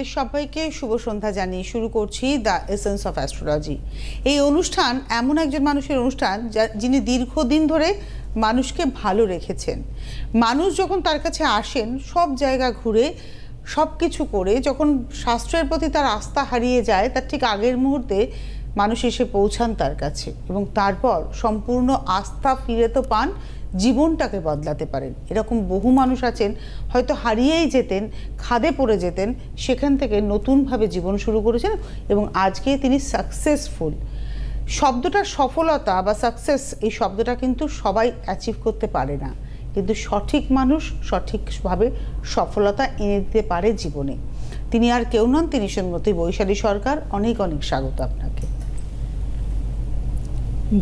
আপনাদের সবাইকে শুভ সন্ধ্যা জানিয়ে শুরু করছি দ্য এসেন্স অফ অ্যাস্ট্রোলজি। এই অনুষ্ঠান এমন একজন মানুষের অনুষ্ঠান যিনি দীর্ঘদিন ধরে মানুষকে ভালো রেখেছেন। মানুষ যখন তার কাছে আসেন, সব জায়গা ঘুরে সব কিছু করে, যখন শাস্ত্রের প্রতি তার আস্থা হারিয়ে যায়, তার ঠিক আগের মুহূর্তে মানুষ এসে পৌঁছান তার কাছে এবং তারপর সম্পূর্ণ আস্থা ফিরে তো পান জীবনটাকে বদলাতে পারেন। এরকম বহু মানুষ আছেন, হয়তো হারিয়েই যেতেন, খাদে পড়ে যেতেন, সেখান থেকে নতুনভাবে জীবন শুরু করেছেন এবং আজকে তিনি সাকসেসফুল শব্দটার সফলতা বা সাকসেস এই শব্দটা কিন্তু সবাই অ্যাচিভ করতে পারে না। কিন্তু সঠিক মানুষ সঠিকভাবে সফলতা এনে দিতে পারে জীবনে। তিনি আর কেউ নন, তিনি শ্রীমতী বৈশালী সরকার। অনেক অনেক স্বাগত আপনাকে।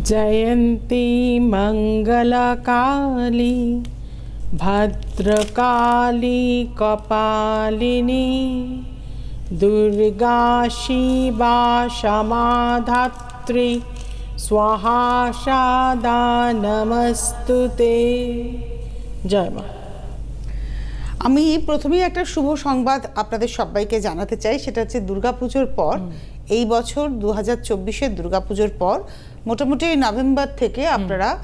जयन्ती मङ्गलकाली भद्रकाली कपालिनी दुर्गा शिवा क्षमाधात्री स्वाहा शादा नमस्तु ते জয় মা আমি প্রথমেই একটা শুভ সংবাদ আপনাদের সবাইকে জানাতে চাই সেটা হচ্ছে দুর্গাপুজোর পর এই বছর দু হাজার চব্বিশের দুর্গাপুজোর পর মোটামুটি নভেম্বর থেকে আপনারা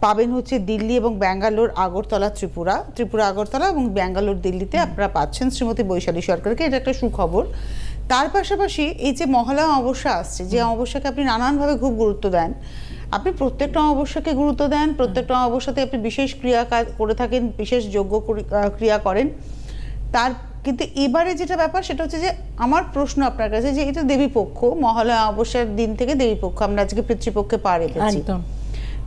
পাবেন হচ্ছে দিল্লি এবং ব্যাঙ্গালোর আগরতলা ত্রিপুরা ত্রিপুরা আগরতলা এবং ব্যাঙ্গালোর দিল্লিতে আপনারা পাচ্ছেন শ্রীমতী বৈশালী সরকারকে। এটা একটা সুখবর। তার পাশাপাশি এই যে মহালয়া অমাবস্যা আসছে যে অমাবস্যাকে আপনি নানানভাবে খুব গুরুত্ব দেন। আপনি প্রত্যেকটা অমাবস্যাকে গুরুত্ব দেন প্রত্যেকটা অমাবস্যাতে আপনি বিশেষ ক্রিয়া করে থাকেন বিশেষ যোগ্য করি- ক্রিয়া করেন। তার কিন্তু এবারে যেটা ব্যাপার সেটা হচ্ছে যে আমার প্রশ্ন আপনার কাছে যে এটা দেবী পক্ষ মহালয়া অমাবস্যার দিন থেকে দেবীপক্ষ আমরা আজকে পিতৃপক্ষে পা রেখেছি।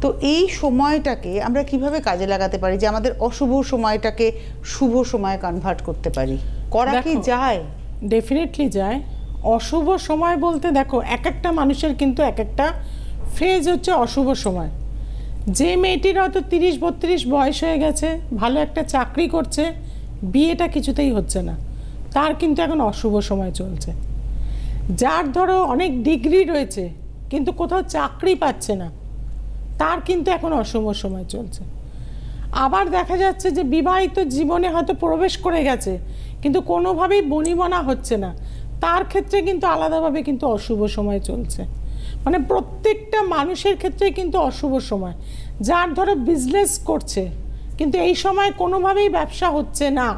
তো এই সময়টাকে আমরা কীভাবে কাজে লাগাতে পারি যে আমাদের অশুভ সময়টাকে শুভ সময়ে কনভার্ট করতে পারি? করা কি যায়? ডেফিনেটলি যায়। অশুভ সময় বলতে দেখো এক একটা মানুষের কিন্তু এক একটা ফেজ হচ্ছে অশুভ সময়। যে মেয়েটির হয়তো তিরিশ বত্রিশ বয়স হয়ে গেছে ভালো একটা চাকরি করছে বিয়েটা কিছুতেই হচ্ছে না। তার কিন্তু এখন অশুভ সময় চলছে। যার ধরো অনেক ডিগ্রি রয়েছে, কিন্তু কোথাও চাকরি পাচ্ছে না, তার কিন্তু এখন অশুভ সময় চলছে। আবার দেখা যাচ্ছে যে বিবাহিত জীবনে হয়তো প্রবেশ করে গেছে, কিন্তু কোনোভাবেই বনিবনা হচ্ছে না। তার ক্ষেত্রে কিন্তু আলাদাভাবে কিন্তু অশুভ সময় চলছে। মানে প্রত্যেকটা মানুষের ক্ষেত্রে কিন্তু অশুভ সময়। যার ধরো বিজনেস করছে কিন্তু এই সময় কোনোভাবেই ব্যবসা হচ্ছে না।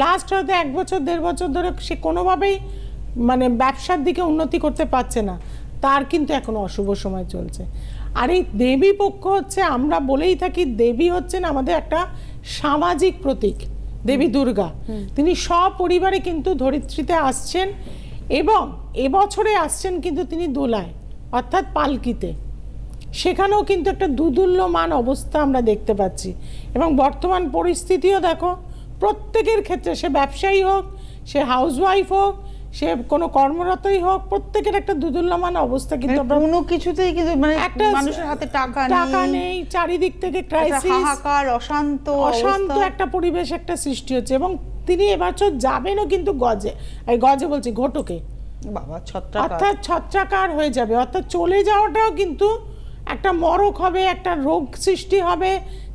লাস্ট হয়তো এক বছর দেড় বছর ধরে সে কোনোভাবেই মানে ব্যবসার দিকে উন্নতি করতে পারছে না। তার কিন্তু এখন অশুভ সময় চলছে। আর এই দেবী পক্ষ হচ্ছে আমরা বলেই থাকি দেবী হচ্ছেন আমাদের একটা সামাজিক প্রতীক দেবী দুর্গা। তিনি সপরিবারে কিন্তু ধরিত্রীতে আসছেন এবং এবছরে আসছেন কিন্তু তিনি দোলায় অর্থাৎ পালকিতে। সেখানেও কিন্তু একটা দুদুল্যমান অবস্থা আমরা দেখতে পাচ্ছি। এবং বর্তমান পরিস্থিতিও দেখো প্রত্যেকের ক্ষেত্রে সে ব্যবসায়ী হোক সে হাউসওয়াইফ হোক সে কোনো কর্মরতই হোক প্রত্যেকের একটা দুদুল্যমান অবস্থা কিন্তু কোনো কিছুতেই কিন্তু মানে একটা মানুষের হাতে টাকা টাকা নেই। নেই চারিদিক থেকে ক্রাইসিস হাহাকার অশান্ত অশান্ত একটা পরিবেশ একটা সৃষ্টি হচ্ছে। এবং তিনি এবছর যাবেনও কিন্তু গজে। এই গজে বলছি ঘটকে। বাবা ছত্রাক অর্থাৎ ছত্রাকার হয়ে যাবে। অর্থাৎ চলে যাওয়াটাও কিন্তু একটা মরক হবে একটা রোগ সৃষ্টি হবে।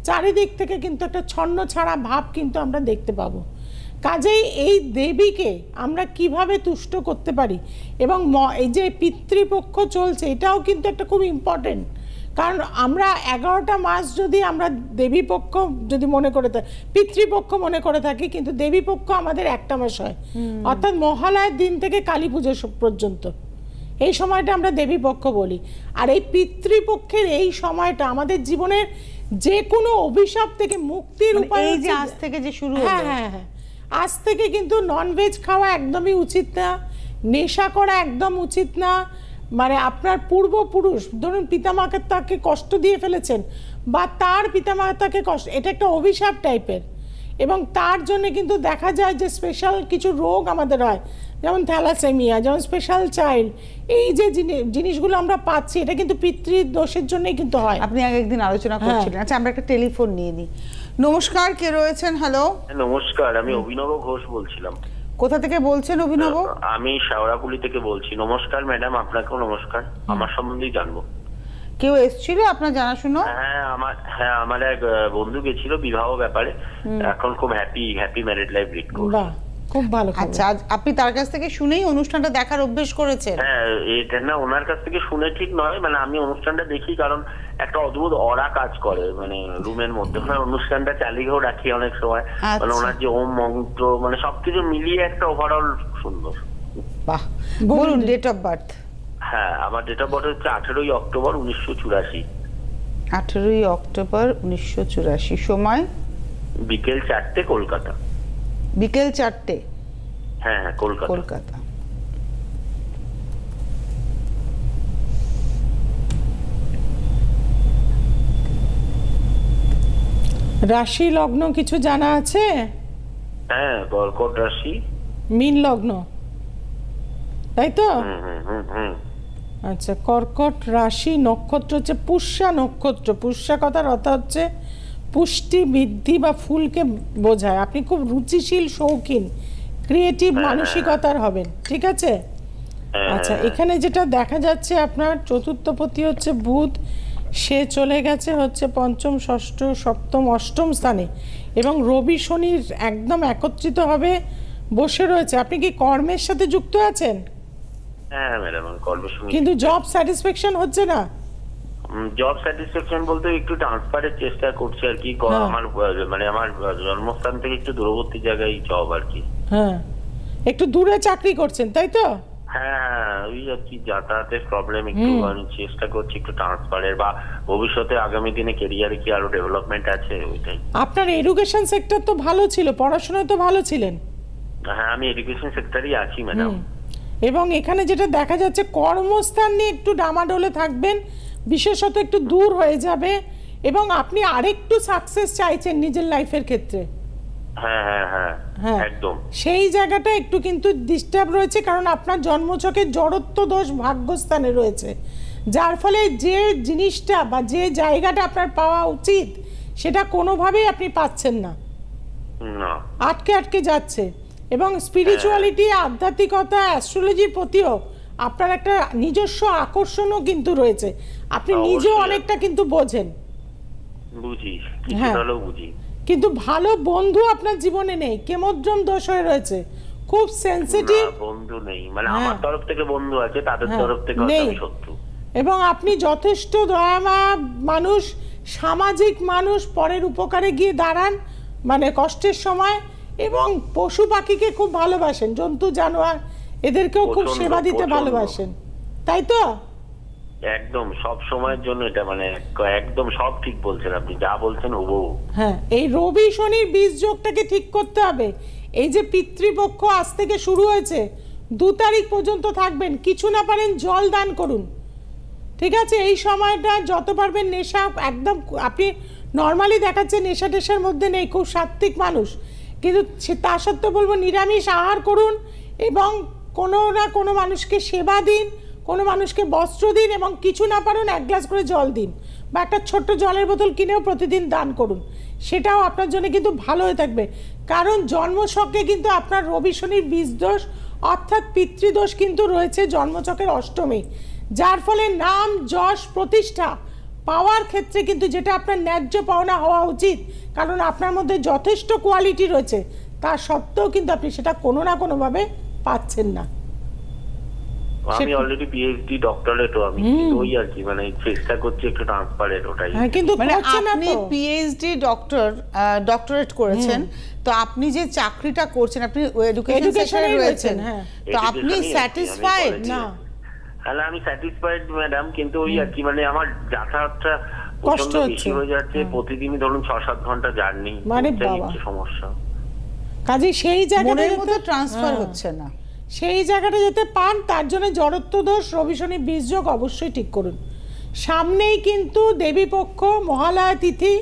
চারিদিক থেকে কিন্তু একটা ছন্ন ছাড়া ভাব কিন্তু আমরা দেখতে পাবো। কাজেই এই দেবীকে আমরা কীভাবে তুষ্ট করতে পারি এবং এই যে পিতৃপক্ষ চলছে এটাও কিন্তু একটা খুব ইম্পর্টেন্ট কারণ আমরা এগারোটা মাস যদি আমরা দেবী পক্ষ যদি মনে করে থাকি পিতৃপক্ষ মনে করে থাকি কিন্তু দেবী পক্ষ আমাদের একটা মাস হয়। অর্থাৎ মহালয়ের দিন থেকে কালী পুজো পর্যন্ত। এই সময়টা আমরা দেবী পক্ষ বলি। আর এই পিতৃপক্ষের এই সময়টা আমাদের জীবনের যে কোনো অভিশাপ থেকে মুক্তির মানে উপায় এই যে আজ থেকে যে শুরু হ্যাঁ হ্যাঁ হ্যাঁ। আজ থেকে কিন্তু ননভেজ খাওয়া একদমই উচিত না। নেশা করা একদম উচিত না। মানে আপনার পূর্বপুরুষ ধরুন পিতামাতাকে তাকে কষ্ট দিয়ে ফেলেছেন বা তার পিতামাতাকে কষ্ট এটা একটা অভিশাপ টাইপের এবং তার জন্য কিন্তু দেখা যায় যে স্পেশাল কিছু রোগ আমাদের হয়। যেমন থ্যালাসেমিয়া যেমন স্পেশাল চাইল্ড এই যে জিনিসগুলো আমরা পাচ্ছি এটা কিন্তু পিতৃ দোষের জন্যই কিন্তু হয়। আপনি আগে একদিন আলোচনা হ্যাঁ। করছিলেন। আচ্ছা আমরা একটা টেলিফোন নিয়ে নিই। নমস্কার কে রয়েছেন? হ্যালো হ্যাঁ, নমস্কার আমি অভিনব ঘোষ বলছিলাম। কোথা থেকে বলছেন অভিনব? আমি শাওরাকুলি থেকে বলছি। নমস্কার ম্যাডাম আপনাকেও নমস্কার। আমার সম্বন্ধেই জানব। কেউ এসেছিল আপনার জানাশুনো? হ্যাঁ আমার হ্যাঁ আমার এক বন্ধু গেছিল বিবাহ ব্যাপারে। এখন খুব happy happy married life lead করছে। খুব ভালো আচ্ছা আপনি তার কাছ থেকে শুনেই অনুষ্ঠানটা দেখার অভ্যেস করেছেন। হ্যাঁ এটা না ওনার কাছ থেকে শুনে ঠিক নয় মানে আমি অনুষ্ঠানটা দেখি কারণ একটা অদ্ভুত অরা কাজ করে মানে রুমের মধ্যে। ওনার অনুষ্ঠানটা চালিয়েও রাখি অনেক সময়। মানে আচ্ছা। ওনার যে ওম মন্ত্র মানে সবকিছু মিলিয়ে একটা ওভারঅল সুন্দর। বাহ বলুন। বলুন ডেট অফ বার্থ হ্যাঁ আমার ডেট অফ বার্থ হচ্ছে আঠেরোই অক্টোবর উনিশশো চুরাশি। আঠেরোই অক্টোবর উনিশশো চুরাশি সময়? বিকেল চারটে কলকাতা। বিকেল চারটে। হ্যাঁ হ্যাঁ কলকাতা। কলকাতা। রাশি লগ্ন কিছু জানা আছে? হ্যাঁ কর্কট রাশি। মিন লগ্ন। তাই তো? আচ্ছা কর্কট রাশি নক্ষত্র হচ্ছে পুষ্যা নক্ষত্র। পুষ্যা কথার অর্থ হচ্ছে পুষ্টি বৃদ্ধি বা ফুলকে বোঝায়। আপনি খুব রুচিশীল শৌখিন ক্রিয়েটিভ মানসিকতার হবেন ঠিক আছে? হ্যাঁ, আচ্ছা হ্যাঁ, এখানে যেটা দেখা যাচ্ছে আপনার চতুর্থপতি হচ্ছে বুধ। সে চলে গেছে হচ্ছে পঞ্চম ষষ্ঠ সপ্তম অষ্টম স্থানে এবং রবি শনির একদম একত্রিত হবে বসে রয়েছে। আপনি কি কর্মের সাথে যুক্ত আছেন? হ্যাঁ কিন্তু জব স্যাটিসফ্যাকশন হচ্ছে না। জব স্যাটিসফ্যাকশন বলতে একটু ট্রান্সফারের চেষ্টা করছি আর কি হ্যাঁ। আমার মানে আমার জন্মস্থান থেকে একটু দূরবর্তী জায়গায় জব আর কি। হ্যাঁ। একটু দূরে চাকরি করছেন তাই তো? হ্যাঁ হ্যাঁ ওই আর কি যাতায়াতের প্রবলেম একটু আমি চেষ্টা করছি একটু ট্রান্সফারের বা ভবিষ্যতে আগামী দিনে কেরিয়ারে কি আরও ডেভেলপমেন্ট আছে ওইটাই। আপনার এডুকেশন সেক্টর তো ভালো ছিল পড়াশোনায় তো ভালো ছিলেন। হ্যাঁ আমি এডুকেশন সেক্টরই আছি ম্যাডাম এবং এখানে যেটা দেখা যাচ্ছে কর্মস্থান নিয়ে একটু ডামাডোলে থাকবেন বিশেষত একটু দূর হয়ে যাবে এবং আপনি আরেকটু সাকসেস চাইছেন নিজের লাইফের ক্ষেত্রে। হ্যাঁ হ্যাঁ হ্যাঁ হ্যাঁ। একদম। সেই জায়গাটা একটু কিন্তু ডিস্টার্ব রয়েছে কারণ আপনার জন্মছকে জড়ত্ব দোষ ভাগ্যস্থানে রয়েছে। যার ফলে যে জিনিসটা বা যে জায়গাটা আপনার পাওয়া উচিত সেটা কোনোভাবেই আপনি পাচ্ছেন না। না। আটকে আটকে যাচ্ছে। এবং স্পিরিচুয়ালিটি আধ্যাত্মিকতা অ্যাস্ট্রোলজির প্রতিও আপনার একটা নিজস্ব আকর্ষণও কিন্তু রয়েছে। আপনি নিজেও অনেকটা কিন্তু বোঝেন। বুঝি হ্যাঁ। বুঝি। কিন্তু ভালো বন্ধু আপনার জীবনে নেই কেমদ্রম দোষ হয়ে রয়েছে। খুব সেন্সিটিভ বন্ধু নেই। মানে হ্যাঁ। আমার তরফ থেকে বন্ধু আছে তাদের হ্যাঁ, তরফ থেকে শত্রু। এবং আপনি যথেষ্ট দয়ামা মানুষ সামাজিক মানুষ পরের উপকারে গিয়ে দাঁড়ান মানে কষ্টের সময় এবং পশু পাখিকে খুব ভালোবাসেন জন্তু জানোয়ার এদেরকেও খুব সেবা দিতে ভালোবাসেন তাই তো? একদম সব সময়ের জন্য এটা মানে এক- একদম সব ঠিক বলছেন আপনি যা বলছেন হুবহু। হ্যাঁ এই রবি শনির বীজ যোগটাকে ঠিক করতে হবে। এই যে পিতৃপক্ষ আজ থেকে শুরু হয়েছে দু তারিখ পর্যন্ত থাকবেন কিছু না পারেন জল দান করুন। ঠিক আছে এই সময়টা যত পারবেন নেশা একদম আপনি নর্মালি দেখাচ্ছে নেশা টেশার মধ্যে নেই খুব সাত্ত্বিক মানুষ। কিন্তু তা সত্ত্বেও বলব নিরামিষ আহার করুন এবং কোনো না কোনো মানুষকে সেবা দিন, কোনো মানুষকে বস্ত্র দিন এবং কিছু না পারুন, এক গ্লাস করে জল দিন বা একটা ছোট্ট জলের বোতল কিনেও প্রতিদিন দান করুন। সেটাও আপনার জন্য কিন্তু ভালো হয়ে থাকবে। কারণ জন্মছকে কিন্তু আপনার রবি শনির বীজ দোষ অর্থাৎ পিতৃদোষ কিন্তু রয়েছে জন্মচকের অষ্টমী। যার ফলে নাম, যশ, প্রতিষ্ঠা পাওয়ার ক্ষেত্রে কিন্তু যেটা আপনার ন্যায্য পাওনা হওয়া উচিত, কারণ আপনার মধ্যে যথেষ্ট কোয়ালিটি রয়েছে। তা সত্ত্বেও কিন্তু আপনি সেটা কোনো না কোনোভাবে পাচ্ছেন না। আমি অলরেডি পিএইচডি ডক্টরেটও আমি ওই আর কি মানে চেষ্টা করছি একটু ট্রান্সপারেন্ট ওটাই। হ্যাঁ কিন্তু মানে আপনি পিএইচডি ডক্টর ডক্টরেট করেছেন তো আপনি যে চাকরিটা করছেন আপনি এডুকেশন সেক্টরে রয়েছেন। রয়েছেন, হ্যাঁ। তো আপনি স্যাটিসফাইড না। তাহলে আমি স্যাটিসফাইড ম্যাডাম কিন্তু ওই আর কি মানে আমার যাতায়াতটা প্রচণ্ড হচ্ছে। হয়ে প্রতিদিনই ধরুন ছ সাত ঘণ্টা জার্নি মানে সমস্যা। কাজে সেই জায়গাটা মনের মতো ট্রান্সফার হ্যাঁ। হচ্ছে না। সেই জায়গাটা যাতে পান তার জন্য জড়ত্ব দোষ রবি শনি বীজ যোগ অবশ্যই ঠিক করুন। সামনেই কিন্তু দেবীপক্ষ মহালয়া তিথি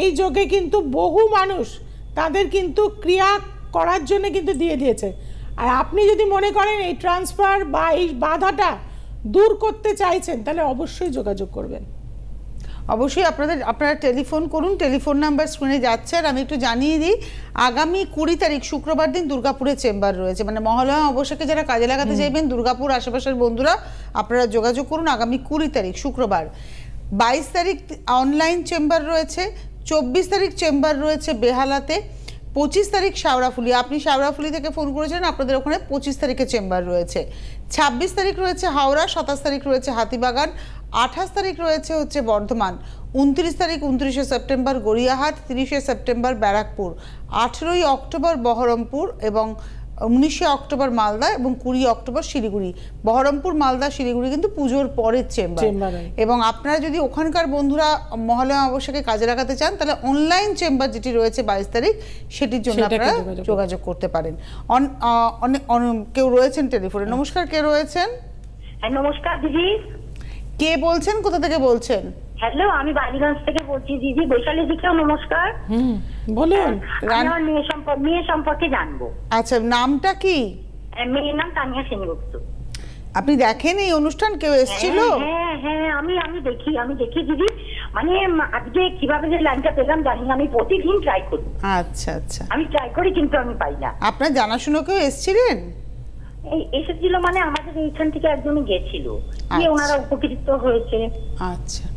এই যোগে কিন্তু বহু মানুষ তাদের কিন্তু ক্রিয়া করার জন্য কিন্তু দিয়ে দিয়েছে। আর আপনি যদি মনে করেন এই ট্রান্সফার বা এই বাধাটা দূর করতে চাইছেন তাহলে অবশ্যই যোগাযোগ করবেন। অবশ্যই আপনাদের আপনারা টেলিফোন করুন টেলিফোন নাম্বার স্ক্রিনে যাচ্ছে আর আমি একটু জানিয়ে দিই আগামী কুড়ি তারিখ শুক্রবার দিন দুর্গাপুরে চেম্বার রয়েছে। মানে মহালয়া অবশ্যকে যারা কাজে লাগাতে চাইবেন দুর্গাপুর আশেপাশের বন্ধুরা আপনারা যোগাযোগ করুন আগামী কুড়ি তারিখ শুক্রবার। বাইশ তারিখ অনলাইন চেম্বার রয়েছে চব্বিশ তারিখ চেম্বার রয়েছে বেহালাতে পঁচিশ তারিখ শাওড়াফুলি আপনি শাওড়াফুলি থেকে ফোন করেছেন আপনাদের ওখানে পঁচিশ তারিখে চেম্বার রয়েছে। ছাব্বিশ তারিখ রয়েছে হাওড়া সাতাশ তারিখ রয়েছে হাতিবাগান আঠাশ তারিখ রয়েছে হচ্ছে বর্ধমান উনত্রিশ তারিখ উনত্রিশে সেপ্টেম্বর গড়িয়াহাট তিরিশে সেপ্টেম্বর ব্যারাকপুর আঠেরোই অক্টোবর বহরমপুর এবং উনিশে অক্টোবর মালদা এবং কুড়ি অক্টোবর শিলিগুড়ি। বহরমপুর মালদা শিলিগুড়ি কিন্তু পুজোর পরের চেম্বার। এবং আপনারা যদি ওখানকার বন্ধুরা মহালয়া অবশ্যকে কাজে লাগাতে চান তাহলে অনলাইন চেম্বার যেটি রয়েছে বাইশ তারিখ সেটির জন্য আপনারা যোগাযোগ করতে পারেন। অন- আহ, অনে- কেউ রয়েছেন টেলিফোনে? নমস্কার কে রয়েছেন? হ্যাঁ নমস্কার দিদি। কে বলছেন? কোথা থেকে বলছেন? হ্যালো আমি বালিগঞ্জ থেকে বলছি। দিদি বৈশালী দিকেও নমস্কার। হুম বলুন। আমার মেয়ে সম্পর্কে মেয়ে সম্পর্কে জানব। আচ্ছা নামটা কি? মেয়ের নাম তানিয়া সেনগুপ্ত। আপনি দেখেন এই অনুষ্ঠান? কেউ এসেছিল? হ্যাঁ হ্যাঁ আমি আমি দেখি আমি দেখি দিদি। মানে আজকে কীভাবে যে লাইনটা পেলাম জানি না আমি প্রতিদিন ট্রাই করি। আচ্ছা আচ্ছা। আমি ট্রাই করি কিন্তু আমি পাই না। আপনার জানাশুনো কেউ এসেছিলেন? এই এসেছিল মানে আমাদের এইখান থেকে একজনই গেছিল। গিয়ে আচ্ছা। ওনারা উপকৃত হয়েছে। আচ্ছা।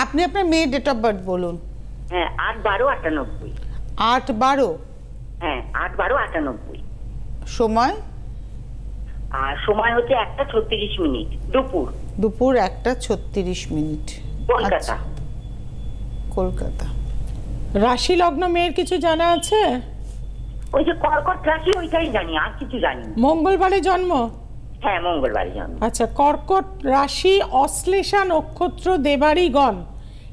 আপনি আপনার মেয়ের ডেট অফ বার্থ বলুন। হ্যাঁ আট বারো আটানব্বই। আট বারো? হ্যাঁ আট বারো আটানব্বই। সময়? আর সময় হচ্ছে একটা ছত্রিশ মিনিট দুপুর। দুপুর একটা ছত্রিশ মিনিট। কলকাতা। আচ্ছা, কলকাতা। রাশি লগ্ন মেয়ের কিছু জানা আছে? ওই যে কর্কট রাশি ওইটাই জানি আর কিছু জানি না। মঙ্গলবারে জন্ম? হ্যাঁ মঙ্গলবার জন্ম। আচ্ছা কর্কট রাশি অশ্লেষা নক্ষত্র দেবারই গণ।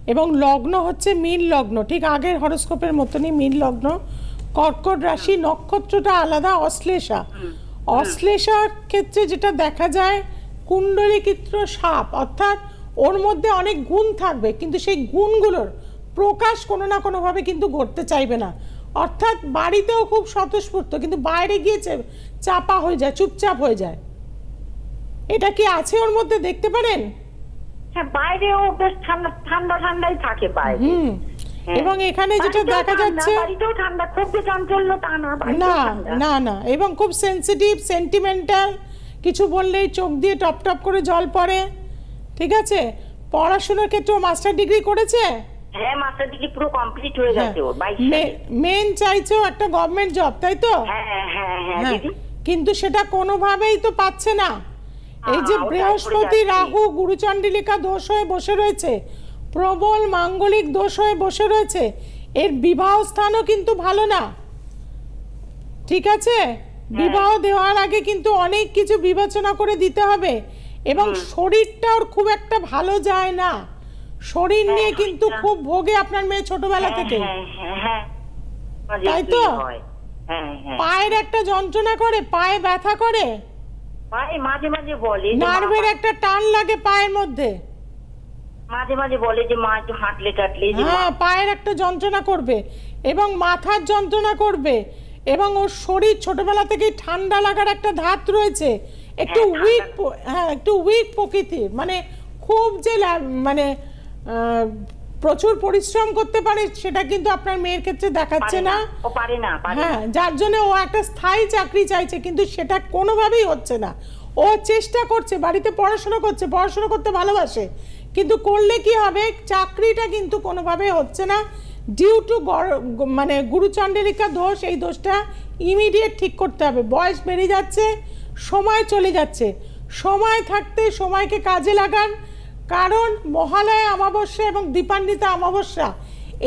এবং লগ্ন হচ্ছে মীন লগ্ন। ঠিক আগের হরস্কোপের মতনই মীন লগ্ন। কর্কট রাশি নক্ষত্রটা আলাদা অশ্লেষা। অশ্লেষার ক্ষেত্রে যেটা দেখা যায় কুণ্ডলিকিত্র সাপ অর্থাৎ ওর মধ্যে অনেক গুণ থাকবে কিন্তু সেই গুণগুলোর প্রকাশ কোনো না কোনোভাবে কিন্তু ঘটতে চাইবে না। অর্থাৎ বাড়িতেও খুব স্বতঃস্ফূর্ত কিন্তু বাইরে গিয়েছে চাপা হয়ে যায় চুপচাপ হয়ে যায়। এটা কি আছে ওর মধ্যে দেখতে পারেন? হ্যাঁ বাইরেও বেশ ঠান্ডা ঠান্ডা ঠান্ডাই থাকে বাইরে। এবং এখানে যেটা দেখা যাচ্ছে বাড়িতেও ঠান্ডা খুব চাঞ্চল্য তা না না না না এবং খুব সেনসিটিভ সেন্টিমেন্টাল কিছু বললেই চোখ দিয়ে টপ টপ করে জল পড়ে ঠিক আছে? পড়াশোনার ক্ষেত্রে মাস্টার ডিগ্রি করেছে? হ্যাঁ মাস্টার ডিগ্রি পুরো কমপ্লিট হয়ে গেছে ওর বাইশ মেন চাইছেও একটা গভর্নমেন্ট জব তাই তো? হ্যাঁ হ্যাঁ হ্যাঁ হ্যাঁ। কিন্তু সেটা কোনোভাবেই তো পাচ্ছে না। এই যে বৃহস্পতি রাহু গুরুচণ্ডলিকা দোষ হয়ে বসে রয়েছে। প্রবল মাঙ্গলিক দোষ হয়ে বসে রয়েছে। এর বিবাহ স্থানও কিন্তু ভালো না। ঠিক আছে? হ্যাঁ। বিবাহ দেওয়ার আগে কিন্তু অনেক কিছু বিবেচনা করে দিতে হবে। এবং শরীরটা ওর খুব একটা ভালো যায় না। শরীর নিয়ে কিন্তু খুব ভোগে আপনার মেয়ে ছোটবেলা হ্যাঁ, থেকে। হ্যাঁ হ্যাঁ হ্যাঁ। তাই তো? হয়। হ্যাঁ হ্যাঁ। পায়ের একটা যন্ত্রণা করে পায়ে ব্যথা করে? মাঝে মাঝে মাঝে বলে নার্ভের একটা টান লাগে পায়ের মধ্যে? মাঝে মাঝে বলে যে মা একটু হাঁটলে টাটলে হ্যাঁ পায়ের একটা যন্ত্রণা করবে এবং মাথার যন্ত্রণা করবে এবং ওর শরীর ছোটবেলা থেকেই ঠান্ডা লাগার একটা ধাত রয়েছে। একটু হ্যাঁ, উইক হ্যাঁ একটু উইক প্রকৃতির। মানে খুব যে মানে প্রচুর পরিশ্রম করতে পারে সেটা কিন্তু আপনার মেয়ের ক্ষেত্রে দেখাচ্ছে না। ও পারে না হ্যাঁ যার জন্য ও একটা স্থায়ী চাকরি চাইছে কিন্তু সেটা কোনোভাবেই হচ্ছে না। ও চেষ্টা করছে বাড়িতে পড়াশোনা করছে পড়াশোনা করতে ভালোবাসে কিন্তু করলে কি হবে? চাকরিটা কিন্তু কোনোভাবে হচ্ছে না। ডিউ টু মানে গুরুচণ্ডলিকা দোষ এই দোষটা ইমিডিয়েট ঠিক করতে হবে। বয়স বেড়ে যাচ্ছে সময় চলে যাচ্ছে। সময় থাকতে সময়কে কাজে লাগান কারণ মহালয়া অমাবস্যা এবং দীপান্বিতা অমাবস্যা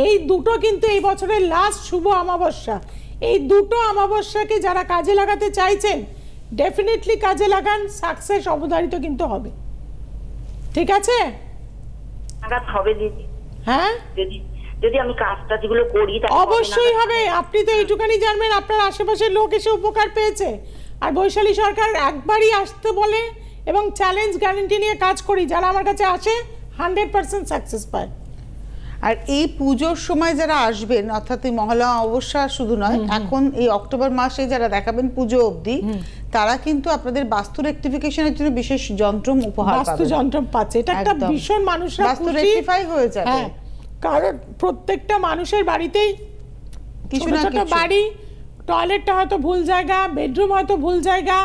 এই দুটো কিন্তু এই বছরের লাস্ট শুভ অমাবস্যা। এই দুটো অমাবস্যাকে যারা কাজে লাগাতে চাইছেন ডেফিনেটলি কাজে লাগান সাকসেস অবধারিত কিন্তু হবে। ঠিক আছে? হবে দিদি। হ্যাঁ? যদি যদি আমি কাজটা যেগুলো করি অবশ্যই হবে। আপনি তো এইটুখানি জানবেন আপনার আশেপাশের লোক এসে উপকার পেয়েছে। আর বৈশালী সরকার একবারই আসতে বলে এবং চ্যালেঞ্জ গ্যারেন্টি নিয়ে কাজ করি যারা আমার কাছে আসে হান্ড্রেড পার্সেন্ট সাকসেস পায়। আর এই পুজোর সময় যারা আসবেন অর্থাৎ এই মহলা অবস্যা শুধু নয় এখন এই অক্টোবর মাসে যারা দেখাবেন পুজো অবধি তারা কিন্তু আপনাদের বাস্তু রেকটিফিকেশনের জন্য বিশেষ যন্ত্র উপহার বাস্তু যন্ত্র পাচ্ছে। এটা একটা ভীষণ মানুষরা বাস্তু rectify হয়ে যাবে। হ্যাঁ। কারণ প্রত্যেকটা মানুষের বাড়িতেই কিছু না কিছু। বাড়ি টয়লেটটা হয়তো ভুল জায়গা বেডরুম হয়তো ভুল জায়গা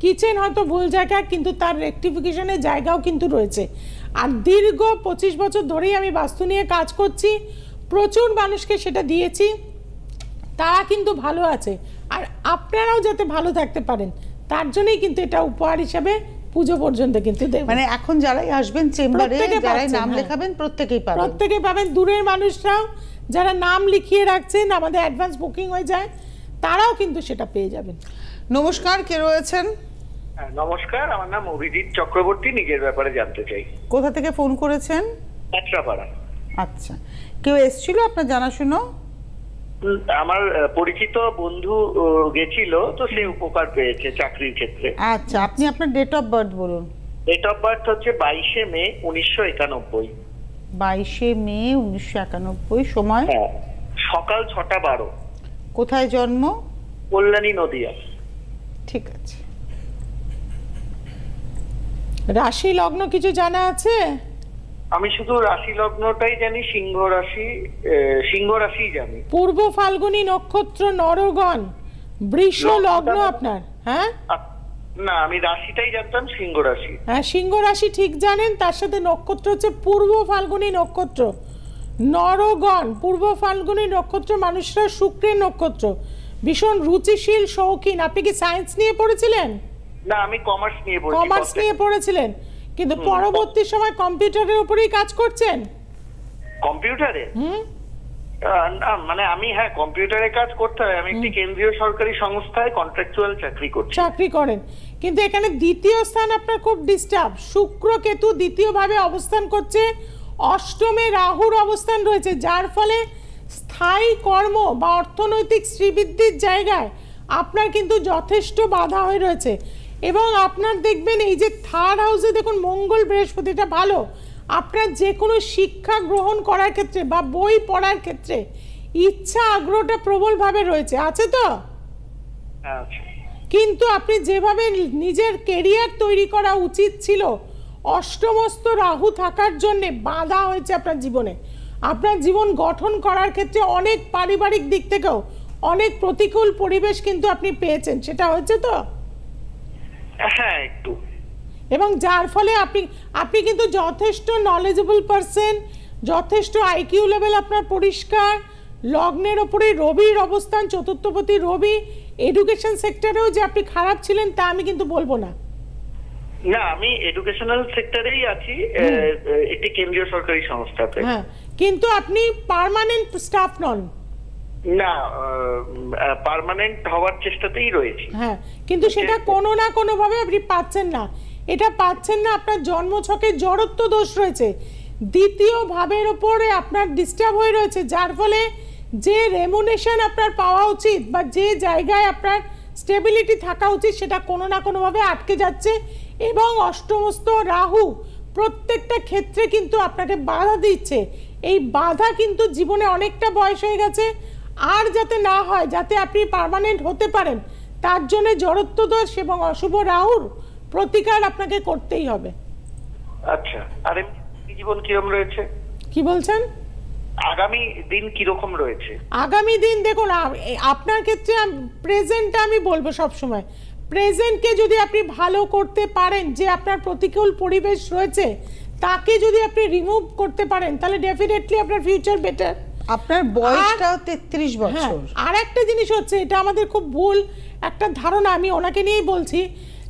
কিচেন হয়তো ভুল জায়গা কিন্তু তার রেকটিফিকেশনের জায়গাও কিন্তু রয়েছে। আর দীর্ঘ পঁচিশ বছর ধরেই আমি বাস্তু নিয়ে কাজ করছি প্রচুর মানুষকে সেটা দিয়েছি তারা কিন্তু ভালো আছে। আর আপনারাও যাতে ভালো থাকতে পারেন তার জন্যই কিন্তু এটা উপহার হিসাবে পুজো পর্যন্ত কিন্তু মানে এখন যারাই আসবেন চেম্বারে যারাই নাম হ্যাঁ। লেখাবেন প্রত্যেকেই পাবেন। প্রত্যেকে পাবেন। দূরের মানুষরাও যারা নাম লিখিয়ে রাখছেন আমাদের অ্যাডভান্স বুকিং হয়ে যায় তারাও কিন্তু সেটা পেয়ে যাবেন। নমস্কার কে রয়েছেন? হ্যাঁ, নমস্কার আমার নাম অভিজিৎ চক্রবর্তী নিজের ব্যাপারে জানতে চাই। কোথা থেকে ফোন করেছেন? কাঁচরাপাড়া। আচ্ছা। কেউ এসেছিল আপনার জানাশুনো? আমার পরিচিত বন্ধু গেছিল তো সে উপকার পেয়েছে চাকরির ক্ষেত্রে। আচ্ছা আপনি আপনার ডেট অফ বার্থ বলুন। ডেট অফ বার্থ হচ্ছে বাইশে মে উনিশশো একানব্বই। বাইশে মে উনিশশো একানব্বই সময়? হ্যাঁ সকাল ছটা বারো। কোথায় জন্ম? কল্যাণী নদিয়া। ঠিক আছে। রাশি লগ্ন কিছু জানা আছে? আমি শুধু রাশি লগ্নটাই জানি সিংহ রাশি সিংহ রাশি জানি। পূর্ব ফাল্গুনী নক্ষত্র নরগণ বৃষ লগ্ন আপনার হ্যাঁ? না আমি রাশিটাই জানতাম সিংহ রাশি। হ্যাঁ সিংহ রাশি ঠিক জানেন তার সাথে নক্ষত্র হচ্ছে পূর্ব ফাল্গুনী নক্ষত্র। নরগণ পূর্ব ফাল্গুনী নক্ষত্র মানুষরা শুক্রের নক্ষত্র। ভীষণ রুচিশীল শৌখিন। আপনি কি সায়েন্স নিয়ে পড়েছিলেন? না আমি কমার্স নিয়ে পড়ছি কমার্স নিয়ে পড়েছিলেন। কিন্তু পরবর্তী সময় কম্পিউটারের উপরেই কাজ করছেন? কম্পিউটারে? হুম। মানে আমি হ্যাঁ কম্পিউটারে কাজ করতে হয়। আমি একটি কেন্দ্রীয় সরকারি সংস্থায় কন্ট্রাকচুয়াল চাকরি করছি। চাকরি করেন। কিন্তু এখানে দ্বিতীয় স্থান আপনার খুব ডিস্টার্ব শুক্র কেতু দ্বিতীয়ভাবে অবস্থান করছে। অষ্টমে রাহুর অবস্থান রয়েছে যার ফলে স্থায়ী কর্ম বা অর্থনৈতিক শ্রীবৃদ্ধির জায়গায় আপনার কিন্তু যথেষ্ট বাধা হয়ে রয়েছে। এবং আপনার দেখবেন এই যে থার্ড হাউসে দেখুন মঙ্গল বৃহস্পতিটা ভালো। আপনার যে কোনো শিক্ষা গ্রহণ করার ক্ষেত্রে বা বই পড়ার ক্ষেত্রে ইচ্ছা আগ্রহটা প্রবলভাবে রয়েছে। আছে তো। কিন্তু আপনি যেভাবে নিজের কেরিয়ার তৈরি করা উচিত ছিল অষ্টমস্ত রাহু থাকার জন্যে বাধা হয়েছে আপনার জীবনে। আপনার জীবন গঠন করার ক্ষেত্রে অনেক পারিবারিক দিক থেকেও অনেক প্রতিকূল পরিবেশ কিন্তু আপনি পেয়েছেন সেটা হয়েছে তো? হ্যাঁ একটু। এবং যার ফলে আপনি আপনি কিন্তু যথেষ্ট নলেজেবল পারসন যথেষ্ট আইকিউ লেভেল আপনার পরিষ্কার লগ্নের ওপরে রবির অবস্থান চতুর্থপতি রবি এডুকেশন সেক্টরেও যে আপনি খারাপ ছিলেন তা আমি কিন্তু বলব না। না আমি এডুকেশনাল সেক্টরেই আছি একটি কেন্দ্রীয় সরকারি সংস্থাতে। হ্যাঁ কিন্তু আপনি পার্মানেন্ট স্টাফ নন। না পার্মানেন্ট হওয়ার চেষ্টাতেই রয়েছি। হ্যাঁ কিন্তু সেটা কোনো না কোনোভাবে আপনি পাচ্ছেন না। এটা পাচ্ছেন না আপনার জন্মছকে জড়ত্ব দোষ রয়েছে। দ্বিতীয় ভাবের ওপরে আপনার ডিস্টার্ব হয়ে রয়েছে যার ফলে যে রেমুনেশন আপনার পাওয়া উচিত বা যে জায়গায় আপনার স্টেবিলিটি থাকা উচিত সেটা কোনো না কোনোভাবে আটকে যাচ্ছে। এবং অষ্টমস্ত রাহু প্রত্যেকটা ক্ষেত্রে কিন্তু আপনাকে বাধা দিচ্ছে। এই বাধা কিন্তু জীবনে অনেকটা বয়স হয়ে গেছে। আর যাতে না হয় যাতে আপনি পার্মানেন্ট হতে পারেন তার জন্য জড়ত্ব দোষ এবং অশুভ রাহুর প্রতিকার আপনাকে করতেই হবে। আচ্ছা আর জীবন কিরম রয়েছে? কি বলছেন? আগামী দিন কীরকম রয়েছে? আগামী দিন দেখুন আপনার ক্ষেত্রে প্রেজেন্টটা আমি বলব সব সময় প্রেজেন্টকে যদি আপনি ভালো করতে পারেন যে আপনার প্রতিকূল পরিবেশ রয়েছে তাকে যদি আপনি রিমুভ করতে পারেন তাহলে ডেফিনেটলি আপনার ফিউচার বেটার আপনার বয়সটাও তেত্রিশ হ্যাঁ বছর। আর একটা জিনিস হচ্ছে এটা আমাদের খুব ভুল একটা ধারণা আমি ওনাকে নিয়েই বলছি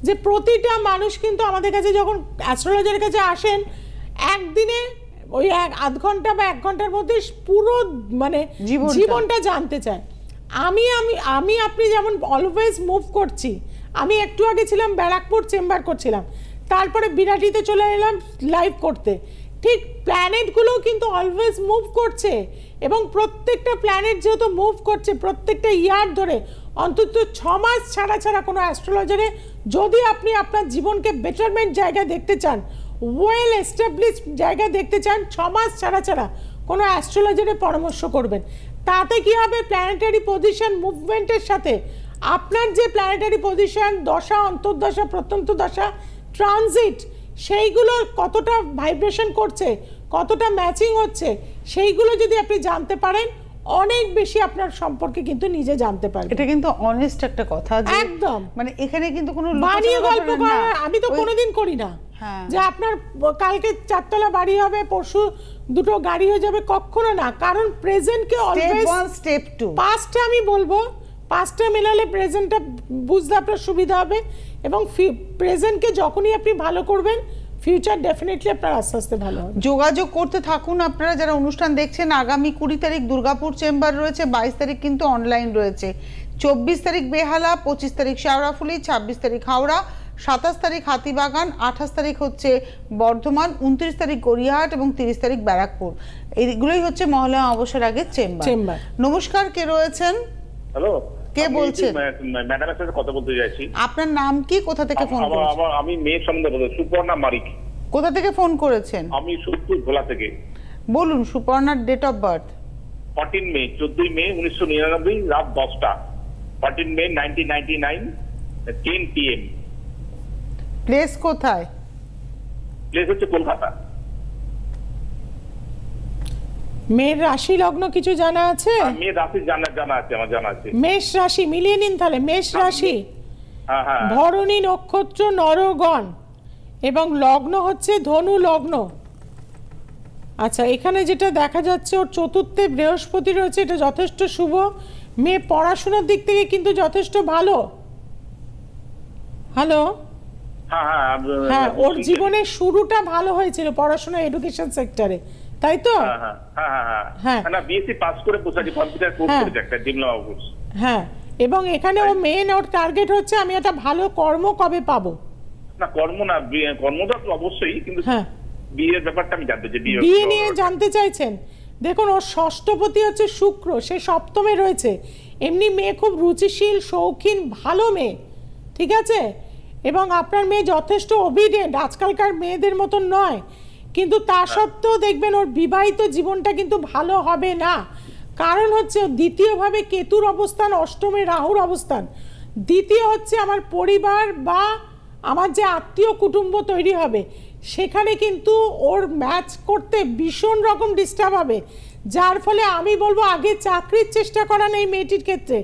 যে প্রতিটা মানুষ কিন্তু আমাদের কাছে যখন অ্যাস্ট্রোলজারের কাছে আসেন একদিনে ওই এক আধ ঘণ্টা বা এক ঘণ্টার মধ্যে পুরো মানে জীবনটা। জীবনটা জানতে চায়। আমি আমি আমি আপনি যেমন অলওয়েজ মুভ করছি আমি একটু আগে ছিলাম ব্যারাকপুর, চেম্বার করছিলাম। তারপরে বিরাটিতে চলে এলাম লাইভ করতে। ঠিক প্ল্যানেটগুলো কিন্তু অলওয়েজ মুভ করছে এবং প্রত্যেকটা প্ল্যানেট যেহেতু মুভ করছে প্রত্যেকটা ইয়ার ধরে, অন্তত ছ মাস ছাড়া ছাড়া কোনো অ্যাস্ট্রোলজারে যদি আপনি আপনার জীবনকে বেটারমেন্ট জায়গায় দেখতে চান ওয়েল এস্টাবলিশ জায়গায় দেখতে চান, ছ মাস ছাড়া ছাড়া কোনো অ্যাস্ট্রোলজারের পরামর্শ করবেন। তাতে কি হবে? প্ল্যানেটারি পজিশন মুভমেন্টের সাথে আপনার যে প্ল্যানেটারি পজিশন দশা অন্তর্দশা প্রত্যন্ত দশা ট্রানজিট সেইগুলো কতটা ভাইব্রেশন করছে কতটা ম্যাচিং হচ্ছে সেইগুলো যদি আপনি জানতে পারেন অনেক বেশি আপনার সম্পর্কে কিন্তু নিজে জানতে পারবেন। এটা কিন্তু অনেস্ট একটা কথা একদম। মানে এখানে কিন্তু কোনো বানিয়ে গল্প আমি তো কোনোদিন করি না। হ্যাঁ। যে আপনার কালকে চারতলা বাড়ি হবে পরশু দুটো গাড়ি হয়ে যাবে কখনো না। কারণ প্রেজেন্টকে অলওয়েজ ওয়ান স্টেপ টু পাস্টটা আমি বলব পাস্টটা মেলালে প্রেজেন্টটা বুঝতে আপনার সুবিধা হবে এবং প্রেজেন্টকে যখনই আপনি ভালো করবেন ফিউচার ডেফিনেটলি আপনার আস্তে আস্তে ভালো হবে। যোগাযোগ করতে থাকুন আপনারা যারা অনুষ্ঠান দেখছেন আগামী কুড়ি তারিখ দুর্গাপুর চেম্বার রয়েছে বাইশ তারিখ কিন্তু অনলাইন রয়েছে। চব্বিশ তারিখ বেহালা পঁচিশ তারিখ শেওড়াফুলি ছাব্বিশ তারিখ হাওড়া সাতাশ তারিখ হাতিবাগান আঠাশ তারিখ হচ্ছে বর্ধমান উনত্রিশ তারিখ গড়িয়াহাট এবং তিরিশ তারিখ ব্যারাকপুর। এইগুলোই হচ্ছে মহলা অবসর আগের চেম্বার। চেম্বার। নমস্কার কে রয়েছেন? হ্যালো কে বলছেন? ম্যাডামের সাথে কথা বলতে চাইছি। আপনার নাম কি? কোথা থেকে ফোন করেছেন? আমি মেয়ের সম্বন্ধে বলতে সুপর্ণা মারিক। কোথা থেকে ফোন করেছেন? আমি সুরপুর ভোলা থেকে। বলুন সুপর্ণার date of birth fourteen May চোদ্দই মে উনিশশো নিরানব্বই রাত দশটা। Fourteen May nineteen ninety nine ten PM place কোথায়? প্লেস হচ্ছে কলকাতা। মেয়ের রাশি লগ্ন কিছু জানা আছে? মেয়ের রাশি জানা জানা আছে আমার জানা আছে। মেষ রাশি মিলিয়ে নিন তাহলে মেষ রাশি। হ্যাঁ হ্যাঁ ভরণী নক্ষত্র নরগণ এবং লগ্ন হচ্ছে ধনু লগ্ন। আচ্ছা এখানে যেটা দেখা যাচ্ছে ওর চতুর্থে বৃহস্পতি রয়েছে এটা যথেষ্ট শুভ। মেয়ে পড়াশোনার দিক থেকে কিন্তু যথেষ্ট ভালো। হ্যালো? হ্যাঁ হ্যাঁ হ্যাঁ ওর জীবনের শুরুটা ভালো হয়েছিল পড়াশোনা এডুকেশন সেক্টরে তাই তো হ্যাঁ হ্যাঁ হ্যাঁ হ্যাঁ। না বিএসসি পাস করে বসে কম্পিউটার কোর্স। করেছে একটা ডিপ্লোমা কোর্স এবং এখানে ও মেন ওর টার্গেট হচ্ছে আমি একটা ভালো কর্ম কবে পাবো? না কর্ম না কর্মটা তো অবশ্যই কিন্তু হ্যাঁ। বিয়ের ব্যাপারটা আমি জানতে চাই বিয়ে বিয়ে নিয়ে জানতে চাইছেন। দেখুন ওর ষষ্ঠপতি হচ্ছে শুক্র সে সপ্তমে রয়েছে। এমনি মেয়ে খুব রুচিশীল শৌখিন ভালো মেয়ে ঠিক আছে? এবং আপনার মেয়ে যথেষ্ট অবিডেন্ট আজকালকার মেয়েদের মতন নয়। কিন্তু তা সত্ত্বেও দেখবেন ওর বিবাহিত জীবনটা কিন্তু ভালো হবে না। কারণ হচ্ছে ওর দ্বিতীয়ভাবে কেতুর অবস্থান অষ্টমে রাহুর অবস্থান। দ্বিতীয় হচ্ছে আমার পরিবার বা আমার যে আত্মীয় কুটুম্ব তৈরি হবে সেখানে কিন্তু ওর ম্যাচ করতে ভীষণ রকম ডিস্টার্ব হবে। যার ফলে আমি বলব আগে চাকরির চেষ্টা করান এই মেয়েটির ক্ষেত্রে।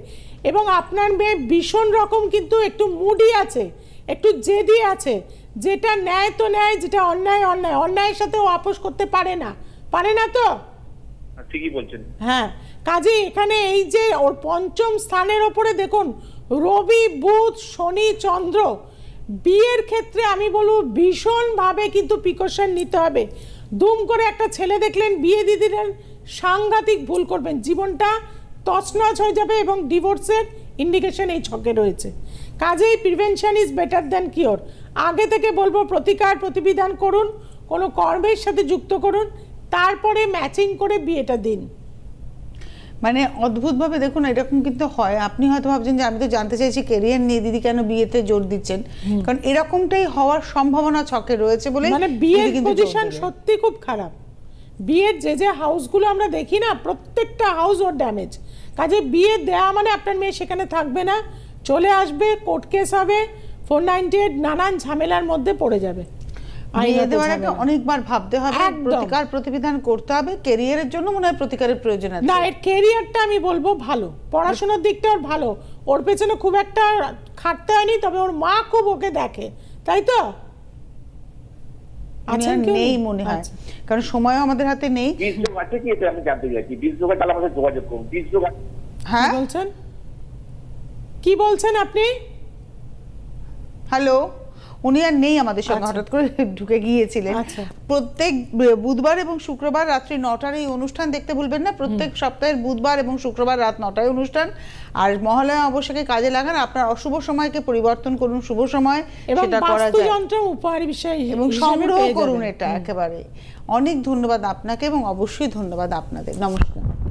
এবং আপনার মেয়ে ভীষণ রকম কিন্তু একটু মুডি আছে একটু জেদি আছে। যেটা ন্যায় তো ন্যায় যেটা অন্যায় অন্যায়। অন্যায়ের সাথে ও আপোষ করতে পারে না। পারে না তো? ঠিকই বলছেন। হ্যাঁ। কাজে এখানে এই যে ওর পঞ্চম স্থানের ওপরে দেখুন রবি বুধ শনি চন্দ্র। বিয়ের ক্ষেত্রে আমি বলব ভীষণভাবে কিন্তু প্রিকশন নিতে হবে। দুম করে একটা ছেলে দেখলেন বিয়ে দিয়ে দিলেন সাংঘাতিক ভুল করবেন। জীবনটা তছনছ হয়ে যাবে এবং ডিভোর্সের ইন্ডিকেশন এই ছকে রয়েছে। কাজেই prevention is better than cure আগে থেকে বলব প্রতিকার প্রতিবিধান করুন কোনো কর্মের সাথে যুক্ত করুন তারপরে ম্যাচিং করে বিয়েটা দিন। মানে অদ্ভুতভাবে দেখুন এরকম কিন্তু হয়। আপনি হয়তো ভাবছেন যে আমি তো জানতে চাইছি কেরিয়ার নিয়ে দিদি কেন বিয়েতে জোর দিচ্ছেন? কারণ এরকমটাই হওয়ার সম্ভাবনা ছকে রয়েছে বলে মানে বিয়ের পজিশন সত্যি খুব খারাপ। বিয়ের যে যে হাউসগুলো আমরা দেখি না প্রত্যেকটা হাউস ওর ড্যামেজ কাজে বিয়ে দেওয়া মানে আপনার মেয়ে সেখানে থাকবে না চলে আসবে কোর্ট কেস হবে ফোর নাইনটি এইট নানান ঝামেলার মধ্যে পড়ে যাবে। বিয়ে দেওয়ার আগে অনেকবার ভাবতে হবে প্রতিকার প্রতিবিধান করতে হবে কেরিয়ারের জন্য মনে হয় প্রতিকারের প্রয়োজন আছে। না এর কেরিয়ারটা আমি বলব ভালো। পড়াশোনার দিকটা ওর ভালো। ওর পেছনে খুব একটা খাটতে হয়নি তবে ওর মা খুব ওকে দেখে। তাই তো? কেউ? নেই মনে হয়। আচ্ছা। কারণ সময়ও আমাদের হাতে নেই। বীজ যোগ আছে কি এটা আমি জানতে চাইছি? বীজ যোগের তাহলে আমাদের যোগাযোগ করুন। বীজ যোগ হ্যাঁ? বলছেন? কি বলছেন আপনি? হ্যালো উনি আর নেই আমাদের সঙ্গে আচ্ছা। হঠাৎ করে ঢুকে গিয়েছিলেন। আচ্ছা। প্রত্যেক বুধবার এবং শুক্রবার রাত্রি নটার এই অনুষ্ঠান দেখতে ভুলবেন না। প্রত্যেক সপ্তাহের বুধবার এবং শুক্রবার রাত নটায় অনুষ্ঠান। আর মহালয়া অবশ্যই কাজে লাগান। আপনার অশুভ সময়কে পরিবর্তন করুন শুভ সময় সেটা করা যায়। উপহার বিষয় এবং সংগ্রহ করুন এটা একেবারে। অনেক ধন্যবাদ আপনাকে এবং অবশ্যই ধন্যবাদ আপনাদের। নমস্কার।